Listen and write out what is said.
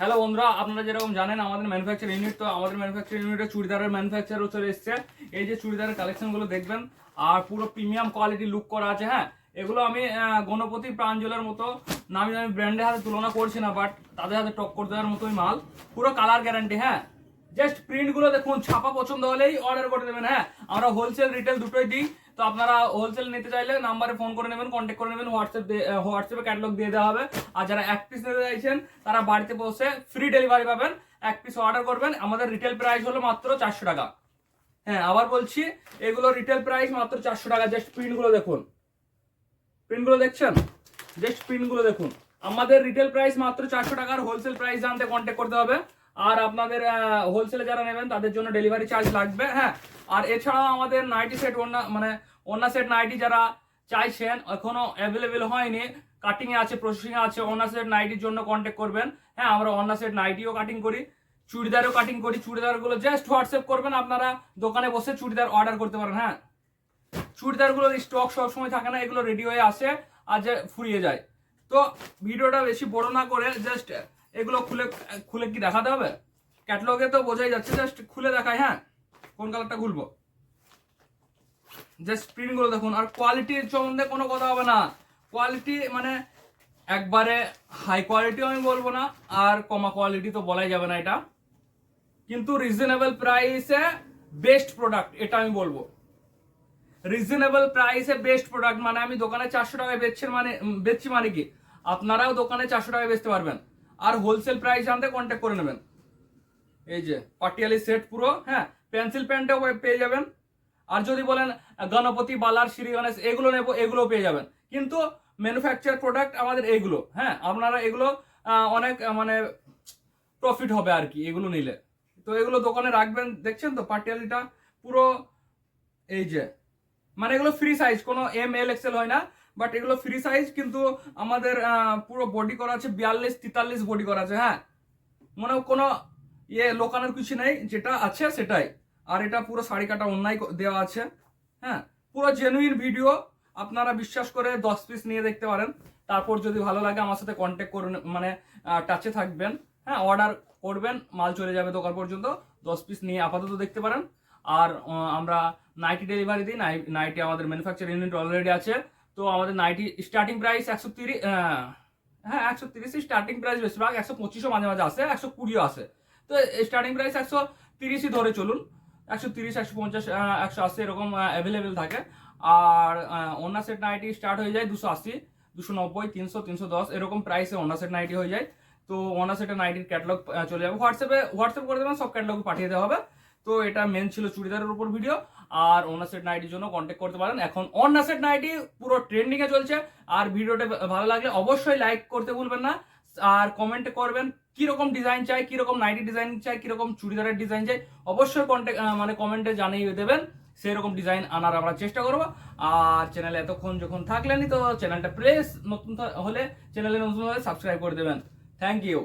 Hello বন্ধুরা, আপনারা যেরকম জানেন আমাদের ম্যানুফ্যাকচার ইউনিট তো আমাদের ম্যানুফ্যাকচার ইউনিটে চুড়িদারের ম্যানুফ্যাকচারও চলে এসছে। এই যে চুড়িদারের কালেকশনগুলো দেখবেন, আর পুরো প্রিমিয়াম কোয়ালিটি লুক করা আছে হ্যাঁ? এগুলো আমি গণপতি প্রাঞ্জলের মতো নামি দামি ব্র্যান্ডের হাতে তুলনা করছি না বাট তাদের হাতে টক্কর দেওয়ার মতোই মাল। পুরো কালার গ্যারান্টি হ্যাঁ? জাস্ট প্রিন্টগুলো দেখুন, ছাপা পছন্দ হলেই অর্ডার করে দেবেন হ্যাঁ? আমরা হোলসেল রিটেল দুটোই দিই। তো আপনারা হোলসেল নিতে চাইলে নাম্বারে ফোন করে নেবেন কন্ট্যাক্ট করে নেবেন হোয়াটসঅ্যাপ হোয়াটসঅ্যাপে ক্যাটালগ দিয়ে দেওয়া হবে। আর যারা এক পিস নিতে চাইছেন, তারা বাড়িতে বসে ফ্রি ডেলিভারি পাবেন। এক পিস অর্ডার করবেন। আমাদের রিটেল প্রাইস হলো মাত্র চারশো টাকা। হ্যাঁ আবার বলছি, এগুলো রিটেল প্রাইস মাত্র চারশো টাকা। জাস্ট প্রিন্টগুলো দেখুন। প্রিন্টগুলো দেখছেন? জাস্ট প্রিন্টগুলো দেখুন। আমাদের রিটেল প্রাইস মাত্র চারশো টাকার হোলসেল প্রাইস জানতে কন্ট্যাক্ট করতে হবে। আর আপনাদের হোলসেলে যারা নেবেন, তাদের জন্য ডেলিভারি চার্জ লাগবে হ্যাঁ। আর এছাড়াও আমাদের নাইটি সেট ওনা মানে ওনা সেট নাইটি যারা চাইছেন, এখনও অ্যাভেলেবেল হয়নি কাটিং আছে প্রসেসিং আছে ওনা সেট নাইটির জন্য কন্ট্যাক্ট করবেন। হ্যাঁ আমরা ওনা সেট নাইটিও কাটিং করি, চুড়িদারও কাটিং করি, চুড়িদারগুলো জাস্ট হোয়াটসঅ্যাপ করবেন, আপনারা দোকানে বসে চুড়িদার অর্ডার করতে পারেন হ্যাঁ। চুড়িদারগুলোর স্টক সব সময় থাকে না, এগুলো রেডি হয়ে আসে, আর যে ফুরিয়ে যায়। তো ভিডিওটা বেশি বড় না করে জাস্ট এগুলো খুলে খুলে কি দেখাতে হবে? ক্যাটলগে তো বোঝাই যাচ্ছে জাস্ট খুলে দেখাই হ্যাঁ? কোন কালারটা খুলবো? জাস্ট প্রিন্টগুলো দেখুন, আর কোয়ালিটির সম্বন্ধে কোনো কথা হবে না। কোয়ালিটি মানে একবারে হাই কোয়ালিটিও আমি বলব না, আর কমা কোয়ালিটি তো বলাই যাবে না এটা। কিন্তু রিজনেবল প্রাইসে বেস্ট প্রোডাক্ট এটা আমি বলব। রিজনেবল প্রাইসে বেস্ট প্রোডাক্ট মানে আমি দোকানে চারশো টাকায় বেচছেন মানে বেচছি মানে কি? আপনারাও দোকানে চারশো টাকায় বেচতে পারবেন। আর হোলসেল প্রাইস জানতে কন্ট্যাক্ট করে নেবেন। এই যে, পাটিয়ালি সেট পুরো হ্যাঁ পেন্সিল প্যান্টও পেয়ে যাবেন। আর যদি বলেন, গণপতি, বালার, শ্রী গণেশ, এগুলো নেব, এগুলো পেয়ে যাবেন। কিন্তু ম্যানুফ্যাকচার প্রোডাক্ট আমাদের এইগুলো হ্যাঁ আপনারা এগুলো অনেক মানে প্রফিট হবে আর কি, এগুলো নিলে। তো এগুলো দোকানে রাখবেন, দেখছেন তো, পাটিয়ালিটা পুরো, এই যে মানে এগুলো ফ্রি সাইজ কোনো এম এল এক্সেল হয় না। বাট এগুলো ফ্রি সাইজ কিন্তু আমাদের পুরো বডি করা আছে বিয়াল্লিশ, তেতাল্লিশ বডি করা আছে হ্যাঁ? মানে কোনো ইয়ে লোকানোর কিছু নেই, যেটা আছে সেটাই। আর এটা পুরো শাড়ি কাটা অন্যায় দেওয়া আছে হ্যাঁ? পুরো জেনুইন ভিডিও আপনারা বিশ্বাস করে দশ পিস নিয়ে দেখতে পারেন। তারপর যদি ভালো লাগে আমার সাথে কন্ট্যাক্ট করুন মানে টাচে থাকবেন হ্যাঁ? অর্ডার করবেন, মাল চলে যাবে দোকান পর্যন্ত, দশ পিস নিয়ে আপাতত দেখতে পারেন। আর আমরা নাইটি ডেলিভারি দিই নাই- নাইটি আমাদের ম্যানুফ্যাকচার ইউনিট অলরেডি আছে। তো আমাদের নাইটি স্টার্টিং প্রাইস একশো তিরিশ হ্যাঁ একশো তিরিশ স্টার্টিং প্রাইস বেশিরভাগ, একশো পঁচিশও মাঝে মাঝে আসে, একশো কুড়িও আসে। তো স্টার্টিং প্রাইস একশো তিরিশই ধরে চলুন, একশো তিরিশ, একশো পঞ্চাশ একশো আশি এরকম অ্যাভেলেবেল থাকে। আর অন্য সেট নাইটি স্টার্ট হয়ে যায় দুশো আশি, দুশো নব্বই, তিনশো তিনশো দশ, এরকম প্রাইসে অন্য সেট নাইটি হয়ে যায়। তো অন্য সেটের নাইটির ক্যাটালগ চলে যাবে। হোয়াটসঅ্যাপে হোয়াটসঅ্যাপ করে দেবেন, সব ক্যাটালগ পাঠিয়ে দেওয়া হবে। তো এটা মেন ছিল চুড়িদারের উপর ভিডিও আর অন্য সেট নাইটির জন্য কন্ট্যাক্ট করতে পারেন। এখন অন্য সেট নাইটি পুরো ট্রেন্ডিং এ চলছে, আর ভিডিওটা ভালো লাগলে অবশ্যই লাইক করতে ভুলবেন না। আর কমেন্ট করবেন কীরকম ডিজাইন চাই, কীরকম নাইটি ডিজাইন চাই, কীরকম চুড়িদারের ডিজাইন চাই, অবশ্যই কন্ট্যাক্ট মানে কমেন্টে জানিয়ে দেবেন। সেরকম ডিজাইন আনার আমরা চেষ্টা করব। আর চ্যানেলে এতক্ষণ যখন থাকলেনই তো চ্যানেলটা প্লেস নতুন হলে চ্যানেলে নতুন হলে সাবস্ক্রাইব করে দেবেন। Thank you